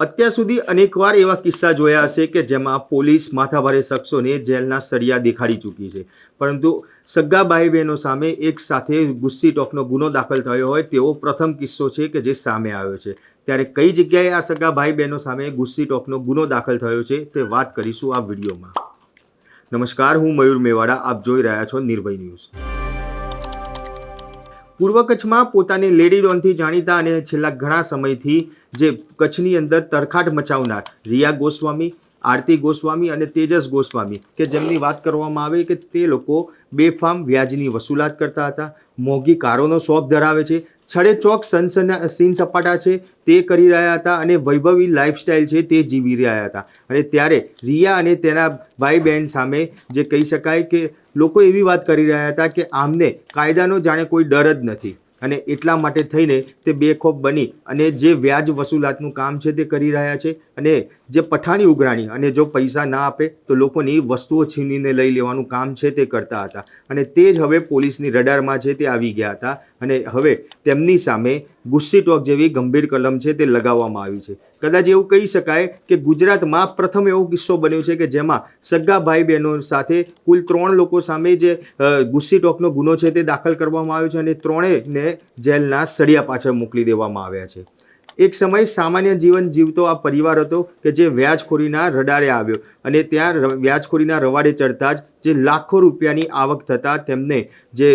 અત્યાર સુધી અનેકવાર એવા કિસ્સા જોયા હશે કે જેમાં પોલીસ માથાભારે શખ્સોને જેલના સળિયા દેખાડી ચૂકી છે. પરંતુ સગા ભાઈ બહેનો સામે એક સાથે ગુસ્સી ટોકનો ગુનો દાખલ થયો હોય તેવો પ્રથમ કિસ્સો છે કે જે સામે આવ્યો છે. ત્યારે કઈ જગ્યાએ આ સગા ભાઈ બહેનો સામે ગુસ્સી ટોકનો ગુનો દાખલ થયો છે તે વાત કરીશું આ વિડીયોમાં. નમસ્કાર, હું મયુર મેવાડા, આપ જોઈ રહ્યા છો નિર્ભય ન્યૂઝ. પૂર્વ કચ્છમાં પોતાની લેડી ડોનથી જાણીતા અને છેલ્લા ઘણા સમયથી જે કચ્છની અંદર તરખાટ મચાવનાર રિયા ગોસ્વામી, આરતી ગોસ્વામી અને તેજસ ગોસ્વામી કે જેમની વાત કરવામાં આવે કે તે લોકો બેફામ વ્યાજની વસૂલાત કરતા હતા. મોંઘી કારોનો શોખ ધરાવે છે. છડે ચોક સનસના સીન સપાટા છે. તે કરી રહ્યા હતા અને વૈભવી લાઈફસ્ટાઈલ છે તે જીવી રહ્યા હતા. અને ત્યારે રિયા અને તેના ભાઈ બહેન સામે જે કહી શકાય કે લોકો એવી વાત કરી રહ્યા હતા કે આમને કાયદાનો જાણે કોઈ ડર જ નથી. અને એટલા માટે થઈને તે બેખોફ બની અને જે વ્યાજ વસૂલાતનું કામ છે તે કરી રહ્યા છે અને જે પઠાણી ઉઘરાણી અને જો પૈસા ના આપે તો લોકોની વસ્તુઓ છીનીને લઈ લેવાનું કામ છે તે કરતા હતા. અને તે જ હવે પોલીસની રડારમાં છે તે આવી ગયા હતા. અને હવે તેમની સામે ગુસ્સી ટોક જેવી ગંભીર કલમ છે તે લગાવવામાં આવી છે. કદાચ એવું કહી શકાય કે ગુજરાતમાં પ્રથમ એવો કિસ્સો બન્યો છે કે જેમાં સગા ભાઈ બહેનો સાથે કુલ ત્રણ લોકો સામે જે ગુસ્સી ટોકનો ગુનો છે તે દાખલ કરવામાં આવ્યો છે અને ત્રણેયને જેલના સળિયા પાછળ મોકલી દેવામાં આવ્યા છે. એક સમય સામાન્ય જીવન જીવતો આ પરિવાર હતો કે જે વ્યાજખોરીના રડારે આવ્યો. અને ત્યાં વ્યાજખોરીના રવાડે ચડતા જ જે લાખો રૂપિયાની આવક થતાં તેમને જે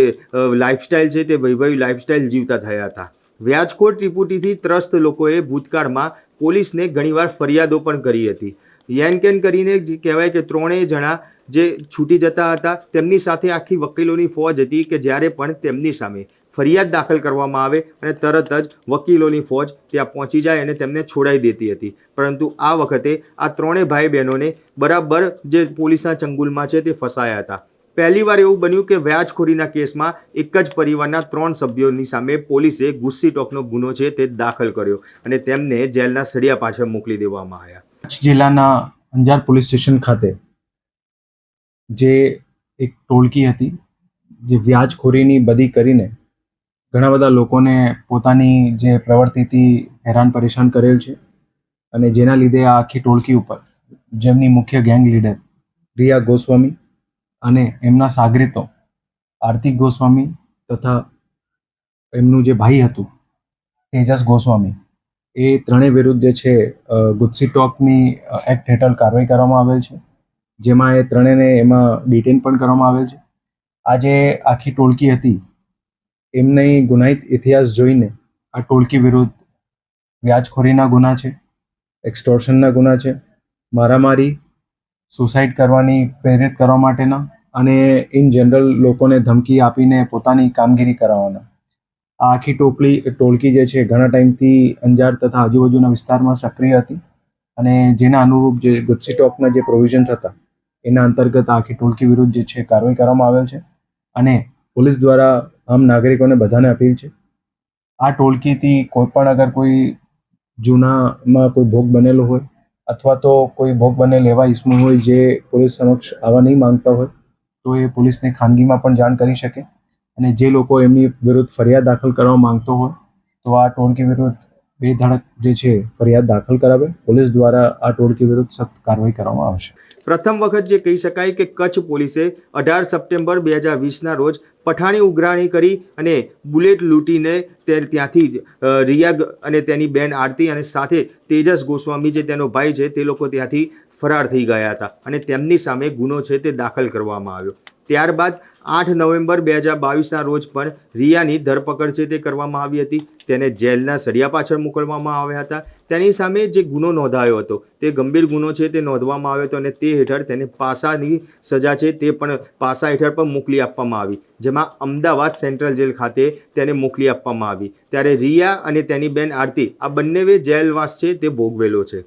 લાઇફસ્ટાઇલ છે તે વૈભવી લાઈફસ્ટાઈલ જીવતા થયા હતા. વ્યાજખોર ત્રિપુટીથી ત્રસ્ત લોકોએ ભૂતકાળમાં પોલીસને ઘણીવાર ફરિયાદો પણ કરી હતી. યેનકેન કરીને જે કહેવાય કે ત્રણેય જણા જે છૂટી જતા હતા તેમની સાથે આખી વકીલોની ફોજ હતી કે જ્યારે પણ તેમની સામે ફરિયાદ દાખલ કરવામાં આવે અને તરત જ વકીલોની ફોજ ત્યાં પહોંચી જાય અને તેમને છોડાઈ દેતી હતી. પરંતુ આ વખતે આ ત્રણેય ભાઈ બહેનોને બરાબર જે પોલીસના ચંગુલમાં છે તે ફસાયા હતા. પહેલીવાર એવું બન્યું કે વ્યાજખોરીના કેસમાં એક જ પરિવારના ત્રણ સભ્યોની સામે પોલીસે ગુસ્સી ટોકનો ગુનો છે તે દાખલ કર્યો અને તેમને જેલના સળિયા પાછળ મોકલી દેવામાં આવ્યા. કચ્છ જિલ્લાના અંજાર પોલીસ સ્ટેશન ખાતે જે એક ટોળકી હતી, જે વ્યાજખોરીની બદી કરીને ઘણા બધા લોકોને પોતાની જે પ્રવૃત્તિથી હેરાન પરેશાન કરેલ છે અને જેના લીધે આ આખી ટોળકી ઉપર જેમની મુખ્ય ગેંગ લીડર રિયા ગોસ્વામી અને એમના સાગરીતો આર્તિક ગોસ્વામી તથા એમનું જે ભાઈ હતું તેજસ ગોસ્વામી, એ ત્રણેય વિરુદ્ધ જે છે ગુજસી ટોકની એક્ટ હેઠળ કાર્યવાહી કરવામાં આવેલ છે. જેમાં એ ત્રણેયને એમાં ડિટેન પણ કરવામાં આવેલ છે. આ જે આખી ટોળકી હતી એમની ગુનાહિત ઇતિહાસ જોઈને આ ટોળકી વિરુદ્ધ વ્યાજખોરીના ગુના છે, એક્સટોર્શનના ગુના છે, મારામારી, સુસાઇડ કરવાની પ્રેરિત કરવા માટેના અને ઇન જનરલ લોકોને ધમકી આપીને પોતાની કામગીરી કરાવવાના. આ આખી ટોપલી ટોળકી જે છે, ઘણા ટાઈમથી અંજાર તથા આજુબાજુના વિસ્તારમાં સક્રિય હતી અને જેના અનુરૂપ જે ગુજસી ટોકના જે પ્રોવિઝન હતા એના અંતર્ગત આખી ટોળકી વિરુદ્ધ જે છે, કાર્યવાહી કરવામાં આવેલ છે અને પોલીસ દ્વારા આમ નાગરિકોને બધાને અપીલ છે. આ ટોળકીથી કોઈ પણ અગર કોઈ જૂનામાં કોઈ ભોગ બનેલો હોય અથવા તો કોઈ ભોગ બનેલ એવા ઇસમો હોય જે પોલીસ સમક્ષ આવવા નહીં માંગતા હોય, તો એ પોલીસને ખાનગીમાં પણ જાણ કરી શકે. અને જે લોકો એમની વિરુદ્ધ ફરિયાદ દાખલ કરવા માંગતો હોય, તો આ ટોળકી વિરુદ્ધ બે ધડક જે છે ફરિયાદ દાખલ કરાવે પોલીસ દ્વારા આ ટોળકી વિરુદ્ધ સખ્ત કાર્યવાહી કરવામાં આવશે. પ્રથમ વખત જે કહી શકાય કે કચ્છ પોલીસે અઢાર સપ્ટેમ્બર બે હજાર વીસના રોજ પઠાણી ઉઘરાણી કરી અને બુલેટ લૂંટીને તે ત્યાંથી જ, અ, રિયા અને તેની બેન આરતી અને સાથે તેજસ ગોસ્વામી જે તેનો ભાઈ છે તે લોકો ત્યાંથી ફરાર થઈ ગયા હતા અને તેમની સામે ગુનો છે તે દાખલ કરવામાં આવ્યો. ત્યારબાદ આઠ નવેમ્બર બે હજાર બાવીસના રોજ પણ રિયાની ધરપકડ છે તે કરવામાં આવી હતી. તેને જેલના સળિયા પાછળ મોકલવામાં આવ્યા હતા. તેની સામે જે ગુનો નોંધાયો હતો, તે ગંભીર ગુનો છે તે નોંધવામાં આવ્યો હતો અને તે હેઠળ તેને પાસાની સજા છે તે પણ પાસા હેઠળ પણ મોકલી આપવામાં આવી. જેમાં અમદાવાદ સેન્ટ્રલ જેલ ખાતે તેને મોકલી આપવામાં આવી. ત્યારે રિયા અને તેની બેન આરતી, આ બંનેવે જેલવાસ છે તે ભોગવેલો છે.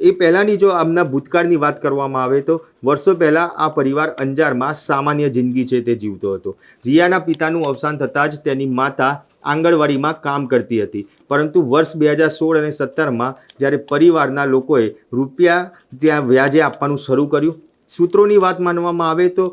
એ પહેલાંની જો આમના ભૂતકાળની વાત કરવામાં આવે તો વર્ષો પહેલાં આ પરિવાર અંજારમાં સામાન્ય જિંદગી છે તે જીવતો હતો. રિયાના પિતાનું અવસાન થતાં જ તેની માતા આંગણવાડીમાં કામ કરતી હતી. પરંતુ વર્ષ બે હજાર સોળ અને સત્તરમાં જ્યારે પરિવારના લોકોએ રૂપિયા ત્યાં વ્યાજે આપવાનું શરૂ કર્યું સૂત્રોની વાત માનવામાં આવે તો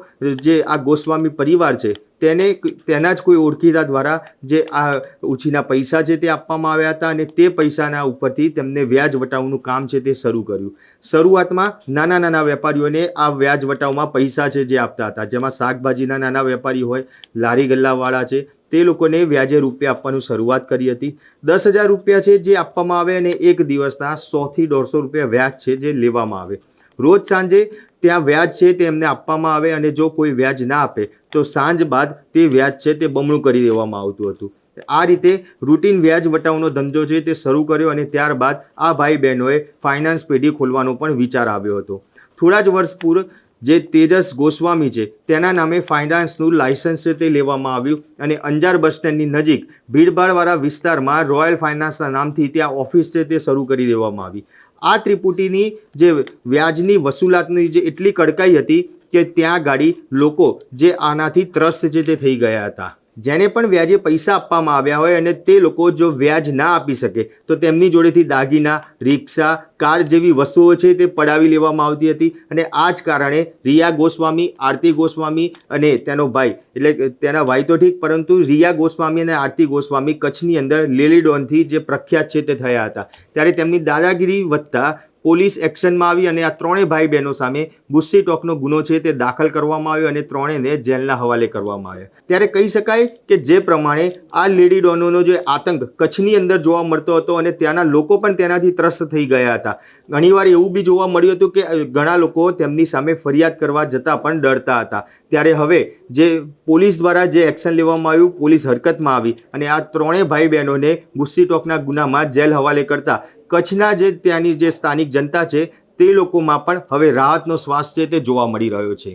જે આ ગોસ્વામી પરિવાર છે, તેને તેના જ કોઈ ઓળખીતા દ્વારા જે આ ઉછીના પૈસા છે તે આપવામાં આવ્યા હતા અને તે પૈસાના ઉપરથી તેમને વ્યાજ વટાવનું કામ છે તે શરૂ કર્યું. શરૂઆતમાં નાના નાના વેપારીઓને આ વ્યાજ વટાવમાં પૈસા છે જે આપતા હતા, જેમાં શાકભાજીના નાના વેપારી હોય, લારી ગલ્લાવાળા છે, તે લોકોને વ્યાજે રૂપિયા આપવાનું શરૂઆત કરી હતી. દસ હજાર રૂપિયા છે જે આપવામાં આવે અને એક દિવસના સોથી દોઢસો રૂપિયા વ્યાજ છે જે લેવામાં આવે. રોજ સાંજે ત્યાં વ્યાજ છે તે એમને આપવામાં આવે અને જો કોઈ વ્યાજ ના આપે, તો સાંજ બાદ તે વ્યાજ છે તે બમણું કરી દેવામાં આવતું હતું. આ રીતે રૂટીન વ્યાજ વટાવનો ધંધો છે તે શરૂ કર્યો અને ત્યારબાદ આ ભાઈ બહેનોએ ફાઇનાન્સ પેઢી ખોલવાનો પણ વિચાર આવ્યો હતો. થોડા જ વર્ષ પૂર્વ જે તેજસ ગોસ્વામી છે, તેના નામે ફાઇનાન્સનું લાયસન્સ છે તે લેવામાં આવ્યું અને અંજાર બસ સ્ટેન્ડની નજીક ભીડભાડવાળા વિસ્તારમાં રોયલ ફાઇનાન્સના નામથી ત્યાં ઓફિસ છે તે શરૂ કરી દેવામાં આવી. આ ત્રિપુટીની જે વ્યાજની વસૂલાતની જે એટલી કડકાઈ હતી કે ત્યાં ગાડી લોકો જે આનાથી ત્રસ્ત છે તે થઈ ગયા હતા. જેને પણ વ્યાજે પૈસા આપવામાં આવ્યા હોય અને તે લોકો જો વ્યાજ ના આપી શકે, તો તેમની જોડેથી દાગીના, રિક્ષા, કાર જેવી વસ્તુઓ છે તે પડાવી લેવામાં આવતી હતી. અને આ જ કારણે રિયા ગોસ્વામી, આરતી ગોસ્વામી અને તેનો ભાઈ, એટલે તેના ભાઈ તો ઠીક, પરંતુ રિયા ગોસ્વામી અને આરતી ગોસ્વામી કચ્છની અંદર લેલી ડોનથી જે પ્રખ્યાત છે તે થયા હતા. ત્યારે તેમની દાદાગીરી વધતા પોલીસ એક્શનમાં આવી અને આ ત્રણેય ભાઈ બહેનો સામે ગુસ્સી ટોકનો ગુનો છે તે દાખલ કરવામાં આવ્યો અને ત્રણેયને જેલના હવાલે કરવામાં આવ્યા. ત્યારે કહી શકાય કે જે પ્રમાણે આ લેડી ડોનોનો જે આતંક કચ્છની અંદર જોવા મળતો હતો અને ત્યાંના લોકો પણ તેનાથી ત્રસ્ત થઈ ગયા હતા. ઘણીવાર એવું બી જોવા મળ્યું હતું કે ઘણા લોકો તેમની સામે ફરિયાદ કરવા જતાં પણ ડરતા હતા. ત્યારે હવે જે પોલીસ દ્વારા જે એક્શન લેવામાં આવ્યું, પોલીસ હરકતમાં આવી અને આ ત્રણેય ભાઈ બહેનોને ગુસ્સી ટોકના ગુનામાં જેલ હવાલે કરતા કચ્છના જે ત્યાંની જે સ્થાનિક જનતા છે, તે લોકોમાં પણ હવે રાહતનો શ્વાસ છે તે જોવા મળી રહ્યો છે.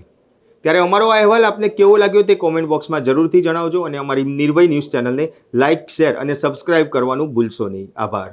ત્યારે અમારો આ અહેવાલ આપને કેવો લાગ્યો તે કોમેન્ટ બોક્સમાં જરૂરથી જણાવજો અને અમારી નિર્ભય ન્યૂઝ ચેનલને લાઇક શેર અને સબસ્ક્રાઇબ કરવાનું ભૂલશો નહીં. આભાર.